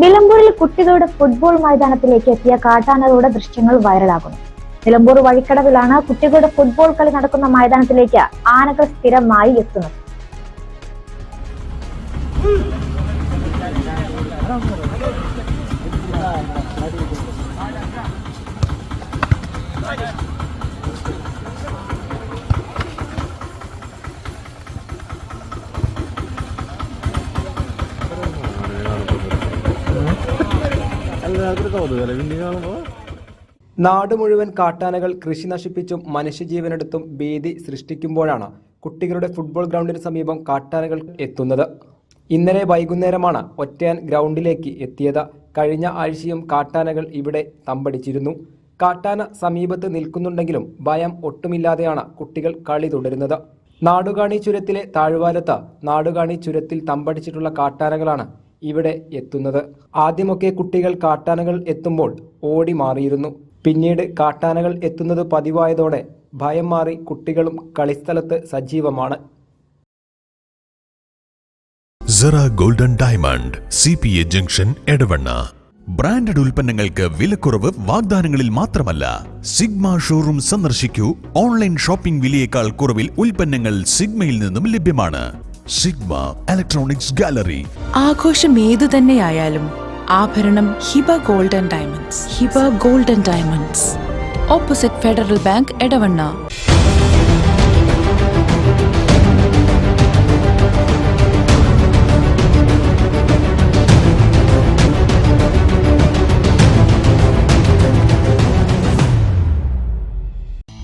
നിലമ്പൂരിൽ കുട്ടികളുടെ ഫുട്ബോൾ മൈതാനത്തിലേക്ക് എത്തിയ കാട്ടാനകളുടെ ദൃശ്യങ്ങൾ വൈറലാകുന്നു. നിലമ്പൂർ വഴിക്കടവിലാണ് കുട്ടികളുടെ ഫുട്ബോൾ കളി നടക്കുന്ന മൈതാനത്തിലേക്ക് ആനകൾ സ്ഥിരമായി എത്തുന്നത്. നാട് മുഴുവൻ കാട്ടാനകൾ കൃഷി നശിപ്പിച്ചും മനുഷ്യജീവനെടുത്തും ഭീതി സൃഷ്ടിക്കുമ്പോഴാണ് കുട്ടികളുടെ ഫുട്ബോൾ ഗ്രൗണ്ടിന് സമീപം കാട്ടാനകൾ എത്തുന്നത്. ഇന്നലെ വൈകുന്നേരമാണ് ഒറ്റയാൻ ഗ്രൗണ്ടിലേക്ക് എത്തിയത്. കഴിഞ്ഞ ആഴ്ചയും കാട്ടാനകൾ ഇവിടെ തമ്പടിച്ചിരുന്നു. കാട്ടാന സമീപത്ത് നിൽക്കുന്നുണ്ടെങ്കിലും ഭയം ഒട്ടുമില്ലാതെയാണ് കുട്ടികൾ കളി തുടരുന്നത്. നാടുകാണി ചുരത്തിലെ താഴ്വാരത്ത് നാടുകാണി ചുരത്തിൽ തമ്പടിച്ചിട്ടുള്ള കാട്ടാനകളാണ് ഇവിടെ എത്തുന്നത്. ആദ്യമൊക്കെ കുട്ടികൾ കാട്ടാനകൾ എത്തുമ്പോൾ ഓടി മാറിയിരുന്നു. പിന്നീട് കാട്ടാനകൾ എത്തുന്നത് പതിവായതോടെ ഭയം മാറി കുട്ടികളും കളിസ്ഥലത്ത് സജീവമാണ്. Sera golden diamond C P A junction Edavanna. Branded ഉൽപ്പന്നങ്ങൾക്ക് വിലക്കുറവ് വാഗ്ദാനങ്ങളിൽ മാത്രമല്ല. സിഗ്മ ഷോറൂം സന്ദർശിക്കൂ. ഓൺലൈൻ ഷോപ്പിംഗ് വിലയേക്കാൾ കുറവിൽ ഉൽപ്പന്നങ്ങൾ സിഗ്മയിൽ നിന്നും ലഭ്യമാണ്. സിഗ്മ ഇലക്ട്രോണിക്സ് ഗാലറി ആഘോഷം ഏതു തന്നെയായാലും ആഭരണം Hiba golden diamonds. Hiba golden diamonds. Opposite Federal Bank Edavanna.